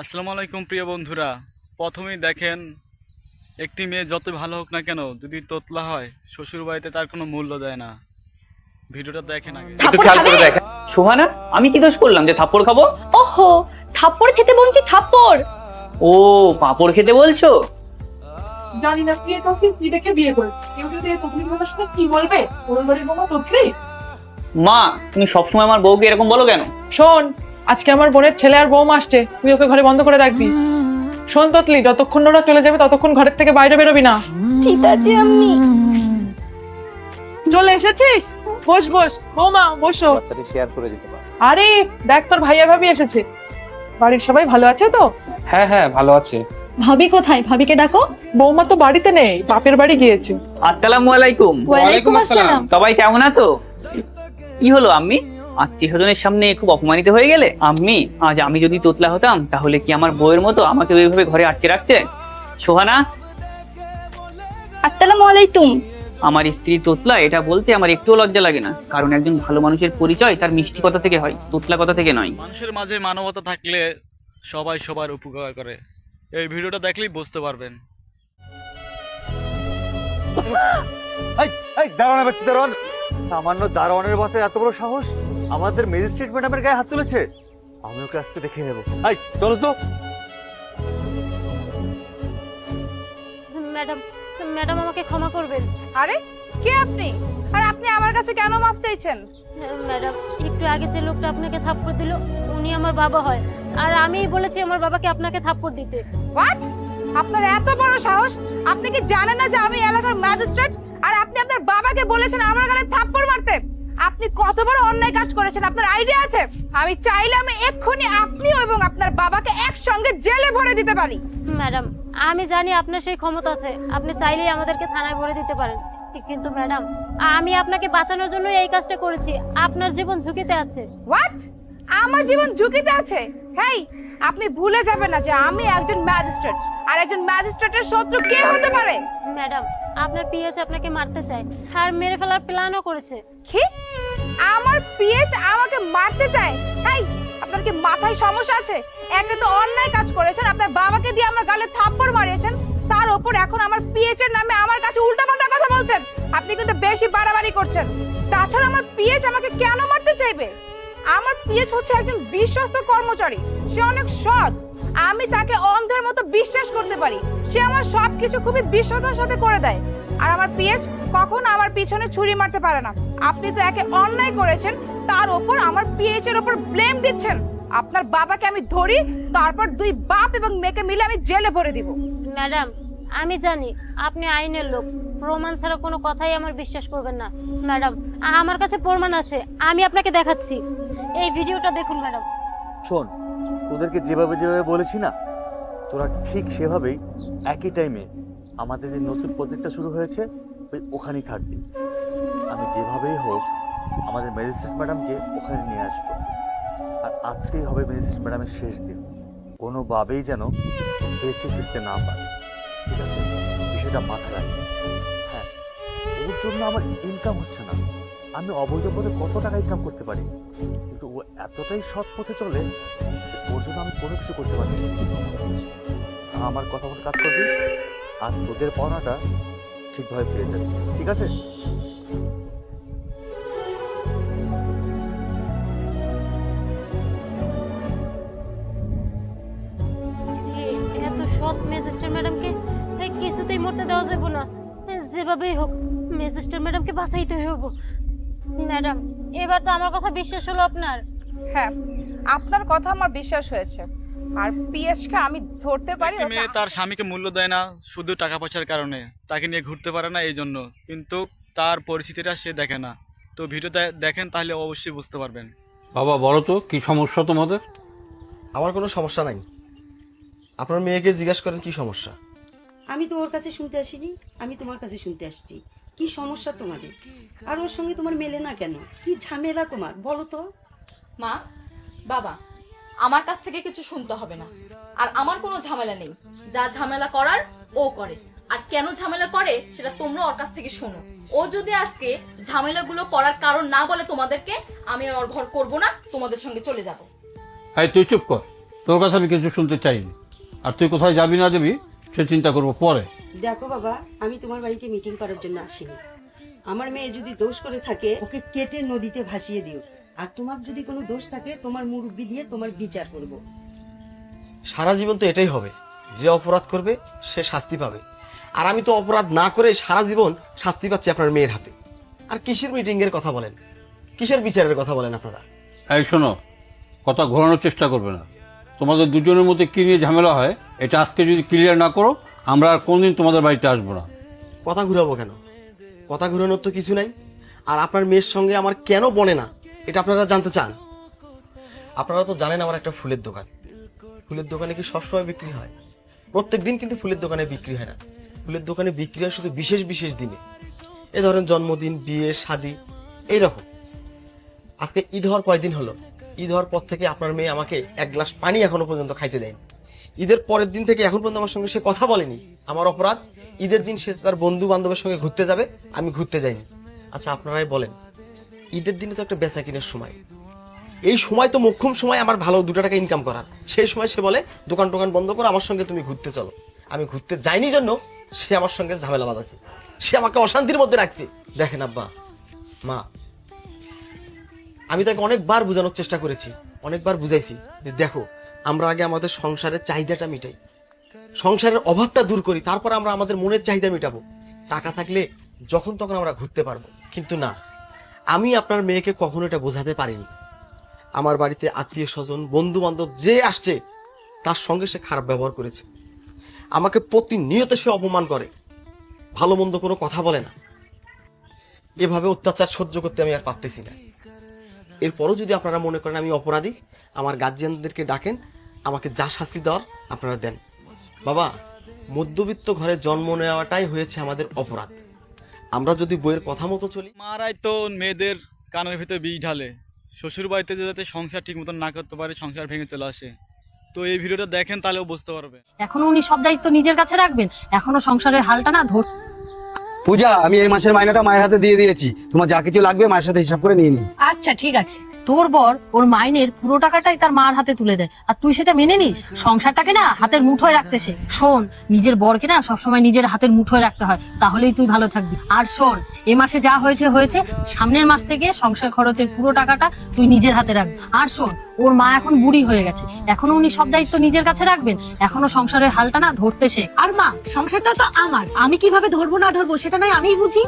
আসসালামু আলাইকুম প্রিয় বন্ধুরা। প্রথমেই দেখেন একটি মেয়ে যত ভালো হোক না কেন যদি তোতলা হয় শ্বশুর বাড়িতে তার কোনো মূল্য দেয় না। ভিডিওটা দেখেন আগে। একটু খেয়াল করে দেখ সোহানা আমি কি দোষ করলাম যে থাপ্পড় খাব? ওহো থাপ্পড় খেতে বলছি থাপ্পড়। ও পাঁপড় খেতে বলছো? জানি না তুই তোকে কি দেখে বিয়ে করেছিস কেউ যদি এই তকলিফ কথা শুনে কি বলবে? ওর বাড়ির বোমা তকলি মা তুমি সবসময় আমার বউকে এরকম বলো কেন? শোন আজকে আমার বোনের ছেলে আর বৌমা আসছে তুই ওকে ঘরে বন্ধ করে রাখবি। শোন ততলি যতক্ষণ ওরা চলে যাবে ততক্ষণ ঘরের থেকে বাইরে বেরোবি না। ঠিক আছে আমি চলে এসেছিস? বস বস। বৌমা বসো। শেয়ার করে দিতে আরে দেখ তোর ভাইয়া ভাবি এসেছে। বাড়ির সবাই ভালো আছে তো? হ্যাঁ হ্যাঁ ভালো আছে। ভাবি কোথায়? ভাবিকে ডাকো। বৌমা তো বাড়িতে নেই বাপের বাড়ি গিয়েছে। আসসালামু আলাইকুম। ওয়ালাইকুম আসসালাম। সবাই কেমন আছো? কি হলো আম্মি? আত্মীয় স্বজনের সামনে খুব অপমানিত হয়ে গেলে? আমি আজ আমি যদি তোতলা হতাম তাহলে কি আমার বউয়ের মতো আমাকে ওইভাবে ঘরে আটকে রাখতে সোহানা? আসসালামু আলাইকুম। আমার স্ত্রী তোতলা এটা বলতে আমার একটুও লজ্জা লাগে না। কারণ একজন ভালো মানুষের পরিচয় তার মিষ্টি কথা থেকে হয় তোতলা কথা থেকে নয়। মানুষের মাঝে মানবতা থাকলে সবাই সবার উপকার করে। এই ভিডিওটা দেখলেই বুঝতে পারবেন। এই এই দারোয়ান বাচ্চা দারোয়ান। সামান্য দারোয়ানের বাসে এত বড় সাহস? আমাদের ম্যাজিস্ট্রেট ম্যাডামের গায়ে হাত তুলেছে। আমি ওকে আজকে দেখে নেব। এই চলো তো। ম্যাডাম ম্যাডাম আমাকে ক্ষমা করবেন। আরে কে আপনি? আর আপনি আমার কাছে কেন মাফ চাইছেন? ম্যাডাম একটু আগে যে লোকটা আপনাকে থাপ্পড় দিল উনি আমার বাবা হয়। আর আমিই বলেছি আমার বাবাকে আপনাকে থাপ্পড় দিতে। হোয়াট আপনার এত বড় সাহস? আপনি কি জানেন না যে আমি এলাকার ম্যাজিস্ট্রেট? আর আপনি আপনার বাবাকে বলেছেন আমার গালে থাপ্পড় মারতে? আপনি কত বড় অন্যায় কাজ করেছেন? আপনার আইডিয়া আছে? আমি চাইলে আমি এক্ষুনি আপনি এবং আপনার বাবাকে একসঙ্গে জেলে ভরে দিতে পারি। ম্যাডাম আমি জানি আপনার সেই ক্ষমতা আছে। আপনি চাইলেই আমাদেরকে থানায় ভরে দিতে পারেন। কিন্তু ম্যাডাম আমি আপনাকে বাঁচানোর জন্য এই কাজটা করেছি। আপনার জীবন ঝুঁকিতে আছে। হোয়াট আমার জীবন ঝুঁকিতে আছে? হেই আপনি ভুলে যাবেন না যে আমি একজন ম্যাজিস্ট্রেট। আর একজন ম্যাজিস্ট্রেটের শত্রু কে হতে পারে? ম্যাডাম আপনার পিএচ আপনাকে মারতে চায়। আর মেরে ফেলার প্ল্যানও করেছে। কি? আমার পিএচ আমাকে মারতে চায়? এই আপনার কি মাথায় সমস্যা আছে? একে তো অন্যায় কাজ করেছেন আপনার বাবাকে দিয়ে আমার গালে থাপ্পড় মারিয়েছেন। তার ওপর এখন আমার পিএচ এর নামে আমার কাছে উল্টাপাল্টা কথা বলছেন। আপনি কিন্তু বেশি বাড়াবাড়ি করছেন। তাছাড়া আমার পিএচ আমাকে কেন মারতে চাইবে? আমার পিএচ হচ্ছে একজন বিশ্বস্ত কর্মচারী। সে অনেক সৎ। আমি তাকে অন্ধের মতো বিশ্বাস করতে পারি। সে আমার সবকিছু খুবই বিশ্বতার সাথে করে দেয়। আর আমার পিএচ কখন আমার পিছনে ছুরি মারতে পারে না। আপনি তো একে অন্যায় করেছেন তার ওপর আমার পিএচ এর ওপর ব্লেম দিচ্ছেন। আপনার বাবাকে আমি ধরি তারপর দুই বাপ এবং মেয়েকে মিলে আমি জেলে ভরে দিব। ম্যাডাম আমি জানি আপনি আইনের লোক। প্রমাণ ছাড়া কোনো কথাই আমার বিশ্বাস করবেন না। ম্যাডাম আমার কাছে প্রমাণ আছে আমি আপনাকে দেখাচ্ছি। এই ভিডিওটা দেখুন ম্যাডাম। শোন তোদেরকে যেভাবে যেভাবে বলেছি না, তোরা ঠিক সেভাবেই একই টাইমে আমাদের যে নতুন প্রজেক্টটা শুরু হয়েছে, ওই ওখানেই থাকবি। আমি যেভাবেই হোক আমাদের ম্যাজিস্ট্রেট ম্যাডামকে ওখানে নিয়ে আসব। আর আজকেই হবে ম্যাজিস্ট্রেট ম্যাডামের শেষ দিন। কোনোভাবেই যেন বেঁচে ফিরতে না পারে। ঠিক আছে? বিষয়টা মাথায় রাখবে হ্যাঁ ওর জন্য আমার ইনকাম হচ্ছে না। আমি অবৈধ পথে কত টাকা ইনকাম করতে পারি? কিন্তু ও এতটাই সৎ পথে চলে জন্য আমি কোনো কিছু করতে পারছি না। আমার কথা মতো কাজ করবি আর তোদের পাওনাটা ঠিকভাবে পেয়ে যাবে ঠিক আছে? এত সৎ ম্যাজিস্ট্রেট ম্যাডামকে কিছুতেই মরতে দেওয়া যাবে না। যেভাবেই হোক ম্যাজিস্ট্রেট ম্যাডামকে বাঁচাইতে হইব। ম্যাডাম এবার তো আমার কথা বিশ্বাস হলো আপনার। হ্যাঁ আপনার কথা আমার বিশ্বাস হয়েছে। আর পিএসকে আমি ধরতে পারি একটি মেয়ে তার স্বামীকে মূল্য দেয় না শুধু টাকা পয়সার কারণে। তাকে নিয়ে ঘুরতে পারে না এই জন্য কিন্তু তার পরিস্থিতিটা সে দেখে না। তো ভিডিওটা দেখেন তাহলে অবশ্যই বুঝতে পারবেন। বাবা বলো তো কি সমস্যা তোমাদের? আমার কোনো সমস্যা নাই। আপনার মেয়েকে জিজ্ঞেস করেন কি সমস্যা? আমি তোমার কাছে শুনতে আসিনি আমি তোমার কাছে শুনতে আসছি। কি সমস্যা তোমাদের? আর ওর সঙ্গে তোমার মেলে না কেন? কি ঝামেলা তোমার? বলো তো। মা বাবা আমার কাছ থেকে কিছু শুনতে হবে না। আর আমার কোনো ঝামেলা নেই। যা ঝামেলা করার ও করে। আর কেন ঝামেলা করে সেটা তোমরা ওর কাছ থেকে শোনো। ও যদি আজকে ঝামেলাগুলো করার কারণ না বলে তোমাদেরকে আমি আর ওর ঘর করব না তোমাদের সঙ্গে চলে যাব। এই তুই চুপ কর। তোর কাছে আমি কিছু শুনতে চাইনি। আর তুই কোথায় যাবি না যাবি সে চিন্তা করব পরে। দেখো বাবা আমি তোমার বাড়িতে মিটিং করার জন্য আসিনি। আমার মেয়ে যদি দোষ করে থাকে ওকে কেটে নদীতে ভাসিয়ে দিও। আর তোমার যদি কোনো দোষ থাকে তোমার মুরব্বি দিয়ে তোমার বিচার করব। সারা জীবন তো এটাই হবে। যে অপরাধ করবে সে শাস্তি পাবে। আর আমি তো অপরাধ না করে সারা জীবন শাস্তি পাচ্ছি আপনার মেয়ের হাতে। আর কিসের মিটিং এর কথা বলেন? কিসের বিচারের কথা বলেন আপনারা? এই শোনো কথা ঘোরানোর চেষ্টা করবে না। তোমাদের দুজনের মধ্যে কী নিয়ে ঝামেলা হয় এটা আজকে যদি ক্লিয়ার না করো আমরা আর কোনদিন তোমাদের বাড়িতে আসব না। কথা ঘুরাবো কেন? কথা ঘুরানোর তো কিছু নাই। আর আপনার মেয়ের সঙ্গে আমার কেন বনে না? এটা আপনারা জানতে চান? আপনারা তো জানেন আমার একটা ফুলের দোকান। ফুলের দোকানে কি সবসময় বিক্রি হয়? প্রত্যেক দিন কিন্তু ফুলের দোকানে বিক্রি হয় না। ফুলের দোকানে বিক্রি হয় শুধু বিশেষ বিশেষ দিনে। এ ধরেন জন্মদিন, বিয়ে, শাদি, এইরকম। আজকে ঈদ হওয়ার কয়দিন হলো? ঈদ হওয়ার পর থেকে আপনার মেয়ে আমাকে এক গ্লাস পানি এখনও পর্যন্ত খাইতে দেয়নি। ঈদের পরের দিন থেকে এখন পর্যন্ত আমার সঙ্গে সে কথা বলেনি। আমার অপরাধ, ঈদের দিন সে তার বন্ধু বান্ধবের সঙ্গে ঘুরতে যাবে, আমি ঘুরতে যাইনি। আচ্ছা আপনারাই বলেন। ঈদের দিনে তো একটা বেচা কিনের সময়। এই সময় তো মোক্ষম সময় আমার ভালো দুটো টাকা ইনকাম করার। সেই সময় সে বলে, দোকান টোকান বন্ধ করে, আমার সঙ্গে তুমি ঘুরতে চলো। আমি ঘুরতে যাইনি জন্য সে আমার সঙ্গে ঝামেলা বাঁধাছে সে আমাকে অশান্তির মধ্যে রাখছে। দেখেন আব্বা, মা, আমি তাকে অনেকবার বোঝানোর চেষ্টা করেছি, অনেকবার বুঝাইছি যে দেখো, আমরা আগে আমাদের সংসারের চাহিদাটা মিটাই। সংসারের অভাবটা দূর করি, তারপর আমরা আমাদের মনের চাহিদা মেটাবো। টাকা থাকলে যখন তখন আমরা ঘুরতে পারব, কিন্তু না। আমি আপনার মেয়েকে কখনো এটা বোঝাতে পারিনি। আমার বাড়িতে আত্মীয় স্বজন বন্ধু বান্ধব যে আসছে, তার সঙ্গে সে খারাপ ব্যবহার করেছে। আমাকে প্রতিনিয়ত সে অপমান করে। ভালো মন্দ কোনো কথা বলে না। এভাবে অত্যাচার সহ্য করতে আমি আর পারতেছি না। এরপরও যদি আপনারা মনে করেন আমি অপরাধী, আমার গার্জিয়ানদেরকে ডাকেন, আমাকে যা শাস্তি দেওয়ার আপনারা দেন। বাবা, মধ্যবিত্ত ঘরে জন্ম নেওয়াটাই হয়েছে আমাদের অপরাধ। আমরা যদি বইয়ের কথা মতো চলি। মারাই তো মেয়েদের কানের ভিতরে বিষ ঢালে। শ্বশুর বাড়িতে যাতে সংসার ঠিক মতন না করতে পারে সংসার ভেঙে চলে আসে। তো এই ভিডিওটা দেখেন তাহলেও বুঝতে পারবে। এখনও উনি সব দায়িত্ব নিজের কাছে রাখবেন। এখনও সংসারের হালটা না ধর পূজা আমি এই মাসের মাইনাটা মায়ের হাতে দিয়ে দিয়েছি। তোমার যা কিছু লাগবে মায়ের সাথে হিসাব করে নিয়ে নিই আচ্ছা ঠিক আছে। তোর বর ওর মাইনের পুরো টাকাটাই তার মার হাতে তুলে দেয়। আর তুই সেটা মেনে নিস? সংসারটাকে না হাতের মুঠোয় রাখতে সে শোন, নিজের বরকে না সবসময় নিজের হাতের মুঠোয় রাখতে হয়। তাহলেই তুই ভালো থাকবি। আর শোন, এ মাসে যা হয়েছে হয়েছে। সামনের মাস থেকে সংসার খরচের পুরো টাকাটা তুই নিজের হাতে রাখবি আর শোন, ওর মা এখন বুড়ি হয়ে গেছে। এখনও উনি সব দায়িত্ব নিজের কাছে রাখবেন। এখনও সংসারের হালটা না ধরতে সে আর মা সংসারটা তো আমার। আমি কীভাবে ধরবো, না ধরবো, সেটা নয় আমিই বুঝি।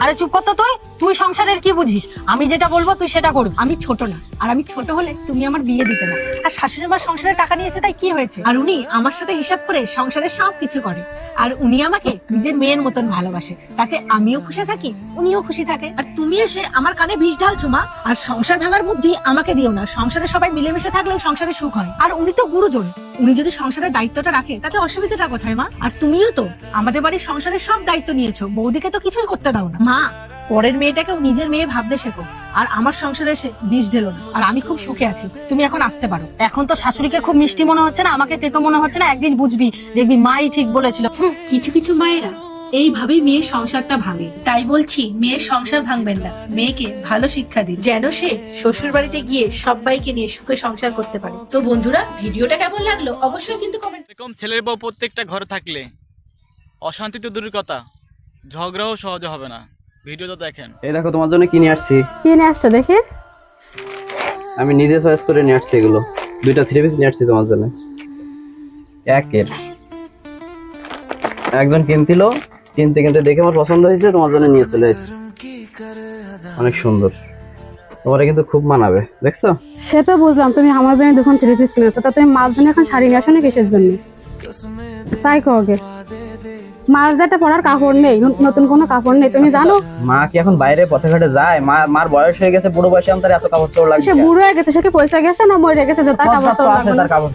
আরে চুপ করতো তুই। তুই সংসারের কি বুঝিস? আমি যেটা বলব, তুই সেটা করবি। আমি ছোট না। আর আমি ছোট হলে তুমি আমার বিয়ে দিতে না। আর শাশুড়ি মা সংসারের টাকা নিয়েছে, তাই কি হয়েছে? আর উনি আমার সাথে হিসাব করে সংসারের সব কিছু করে। আর উনি আমাকে নিজের মেয়ের মতন ভালোবাসে। তাতে আমিও খুশি থাকি, উনিও খুশি থাকে। আর তুমি এসে আমার কানে বিষ ঢালছো, মা। আর সংসার ভাঙার বুদ্ধি আমাকে দিও না। সংসারে সবাই মিলেমিশে থাকলে সংসারে সুখ হয়। আর উনি তো গুরুজন। উনি যদি সংসারের দায়িত্বটা রাখে, তাতে অসুবিধাটা কোথায়, মা? আর তুমিও তো। আমাদের বাড়ির সংসারের সব দায়িত্ব নিয়েছো। বৌদিকে তো কিছুই করতে দাও না। মা, পরের মেয়েটাকেও নিজের মেয়ে ভাবতে শেখো। আর আমার সংসারে এসে বিষ ঢেলো না। আর আমি খুব সুখে আছি। তুমি এখন আসতে পারো। এখন তো শাশুড়িকে খুব মিষ্টি মনে হচ্ছে না, আমাকে তেতো মনে হচ্ছে না, একদিন বুঝবি, দেখবি মাই ঠিক বলেছিল। কিছু কিছু মায়েরা এইভাবেই মেয়ের সংসারটা ভাঙে। তাই বলছি মেয়ের সংসার ভাঙবেন না। মেয়েকে ভালো শিক্ষা দিন। যেন সে শ্বশুর বাড়িতে গিয়ে সবাইকে নিয়ে সুখে সংসার করতে পারে। তো বন্ধুরা ভিডিওটা কেমন লাগল? অবশ্যই কিন্তু কমেন্ট এরকম ছেলের বউ প্রত্যেকটা ঘরে থাকলে অশান্তি তো দূরের কথা। ঝগড়াও সহজে হবে না। ভিডিওটা দেখেন। এই দেখো তোমার জন্য কি নিয়ে আসছি? কি নিয়ে আসছো দেখি? আমি নিজে চয়েস করে নিয়ে আসছি এগুলো। দুইটা থ্রি পিস নিয়ে আসছি তোমার জন্য। একের। একজন কিনছিল কিনতে কিনতে দেখে আমার পছন্দ হয়েছে তোমার জন্য নিয়ে চলে এসেছি। অনেক সুন্দর। তোমার কিন্তু খুব মানাবে দেখছ? সে তো বুঝলাম তুমি আমার জন্য দুখন থ্রি পিস কিনেছো তা তুমি মার জন্য এখন শাড়ি নিয়ে আসো না কিসের জন্য? তাই কগে মার পরার কাপড় নেই নতুন কোনো কাপড় নেই তুমি জানো? মা কি এখন বাইরে পথে ঘাটে যায়? মা মার বয়স হয়ে গেছে বুড়ো বয়সে আমার এত কাপড় চোপড় লাগছে সে বুড়ো হয়ে গেছে সে কি পয়সা গেছে না মরে গেছে যে তার কাপড় তার তো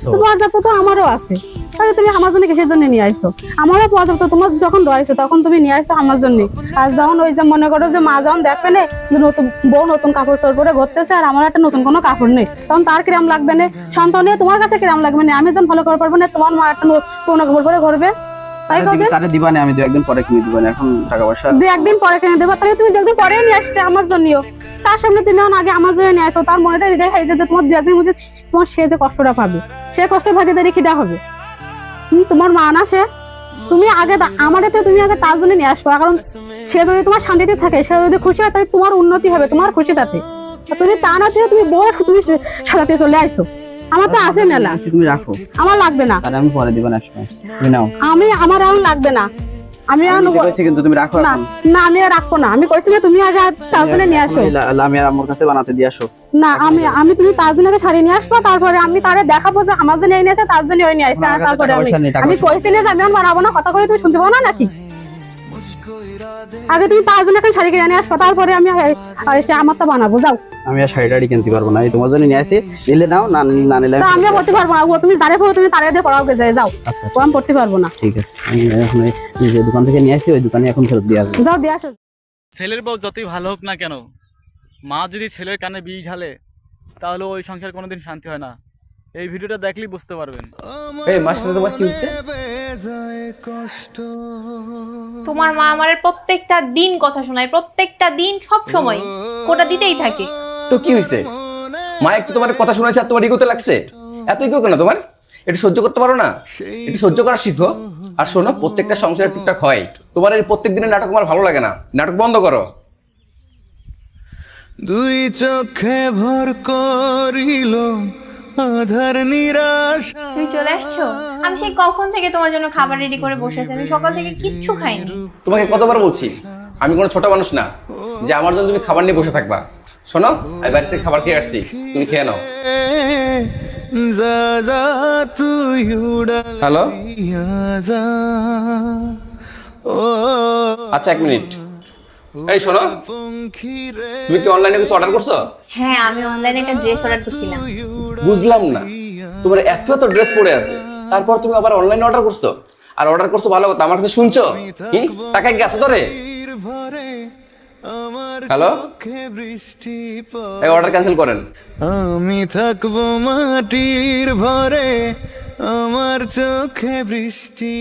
চোপড়। তো আমারও আছে। তাহলে তুমি আমার জন্য কিসের জন্য নিয়ে আসছো আমারও পর্যাপ্ত তোমার যখন রয়েছে তখন তুমি নিয়ে আসছো আমার জন্য। আর যখন ওই যে মনে করো যে মা যখন দেখবে না নতুন বউ নতুন কাপড় চোপড় পরে ঘুরতেছে আর আমার একটা নতুন কোনো কাপড় নেই তখন তার কিরাম লাগবে না? সন্তান নিয়ে তোমার কাছে কিরাম লাগবে না? আমি যখন ভালো করে পারব না তোমার মা একটা পুরোনো কাপড় পরে ঘুরবে। তাই তুমি তারে আমি দু একদিন পরে কিনে দিবানে এখন টাকা পয়সা দুই একদিন পরে কিনে দেবো তাহলে তুমি দু একদিন পরে নিয়ে আসতে আমার জন্যও। তার সামনে তুমি এখন আগে আমার জন্য নিয়ে আসো তার মনেটা দেখে যে তোমার দু একদিন মধ্যে তোমার সে যে কষ্টটা পাবে সে কষ্ট ভাগিদারি খিদা হবে। তোমার মা না সে? তুমি আগে আমার এতে তুমি আগে তার জন্য নিয়ে আসব কারণ সে যদি তোমার শান্তিতে থাকে সে যদি খুশি হয় তাহলে তোমার উন্নতি হবে তোমার খুশি তাতে। তুমি তা না থেকে তুমি বউ তুমি সাজাতে চলে আসো আমার তো আছে মেলা। তুমি রাখো। আমার লাগবে না। আমি পরে দিব না তুমি নাও। আমি আমার এখন লাগবে না। আমি কইছি কিন্তু তুমি রাখো না না আমি আর রাখব না। আমি কইছি যে তুমি আগে তাজনে নিয়ে আসো। আমি আর আমার কাছে বানাতে দিয়ে আসো। না আমি আমি তুমি তাজনে আগে শাড়ি নিয়ে আসবা তারপরে আমি তারে দেখাবো যে আমার জন্য এই নিয়েছে তার জন্য ওই নিয়ে আসছে তারপরে আমি আমি কইছি না যে আমি বানাবো না কথা কই তুমি শুনতে পাও না নাকি? আগে তুমি তার জন্য এখন শাড়ি কিনে নিয়ে আসব তারপরে আমি এসে আমারটা বানাবো যাও। আমি আর শাড়ি টাড়ি কিনতে পারব না এই তোমার জন্য নিয়ে আসি। নিলে নাও না নিলে- না নিলে আমি আমি পড়তে পারব না তুমি দাঁড়িয়ে পড়ো তুমি তারে দিয়ে পড়াও যায় যাও। ও আমি পড়তে পারব না। ঠিক আছে আমি এখন ওই যে দোকান থেকে নিয়ে আসি ওই দোকানে এখন ফেরত দিয়ে আসব। যাও দিয়ে আসো। ছেলের বউ যতই ভালো হোক না কেন মা যদি ছেলের কানে বিষ ঢালে তাহলে ওই সংসার কোনোদিন শান্তি হয় না। এই ভিডিওটা দেখলেই বুঝতে পারবেন। এই মার সাথে তোমার কি হচ্ছে তোমার মা আমার প্রত্যেকটা দিন কথা শোনায় প্রত্যেকটা দিন সব সময়। কোটা দিতেই থাকে। তো কি হয়েছে? মা একটু তোমার কথা শোনাচ্ছে আর তোমার ইগোতে লাগছে? এত ইগো কেন তোমার? এটা সহ্য করতে পারো না? এটা সহ্য করা শিখো আর শোনো প্রত্যেকটা সংসারে টুকটাক হয়। তোমার এই প্রত্যেক দিনের নাটক আমার ভালো লাগে না। নাটক বন্ধ করো। দুই চোখে ভর করিল আধার নিরাশ তুমি চলে আসছো? আমি সেই কখন থেকে তোমার জন্য খাবার রেডি করে বসে আছি? আমি সকাল থেকে কিচ্ছু খাইনি। তোমাকে কতবার বলছি? আমি কোনো ছোট মানুষ না যে আমার জন্য তুমি খাবার নিয়ে বসে থাকবা। শোনো আমি বাড়ি থেকে খাবার খেয়ে আসছি তুমি খেয়ে নাও। যা যা তুই উড়াল হ্যালো? ও। আচ্ছা এক মিনিট। এই শোনো তুমি কি অনলাইনে কিছু অর্ডার করছ? হ্যাঁ আমি অনলাইনে একটা ড্রেস অর্ডার করছিলাম। বুঝলাম না। তোমার এত এত ড্রেস পরে আছে। তারপর তুমি আবার অনলাইনে অর্ডার করছ। আর অর্ডার করছ ভালো কথা, আমার কাছে শুনছো? হুম? টাকা কি আছে তোরে? হ্যালো অর্ডার ক্যান্সেল করেন। আমি থাকব মাটির ভরে, আমার চোখে বৃষ্টি